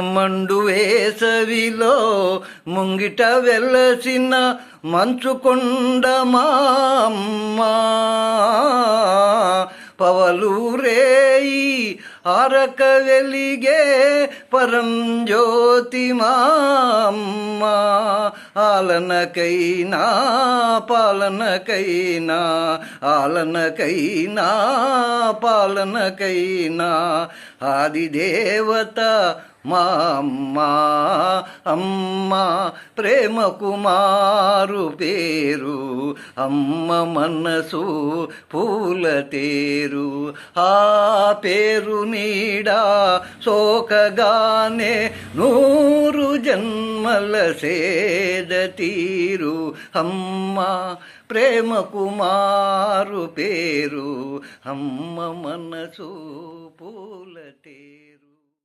మండు వేసవిలో ముంగిట వెళ్ళసిన మంచుకొండ మామ్మ. పవలు రేయి అరక వెలిగే పరంజ్యోతి మామ్మ. ఆలనకైనా పాలనకైనా ఆలనకైనా పాలనకైనా. ఆదిదేవత మా అమ్మ అమ్మ ప్రేమ కుమారు పేరు అమ్మ మనసు పూల తేరు. ఆ పేరు నీడా సోకగానే నూ జన్మల సేద తీరు అమ్మ ప్రేమ కుమారు పేరు అమ్మ మనసు పూల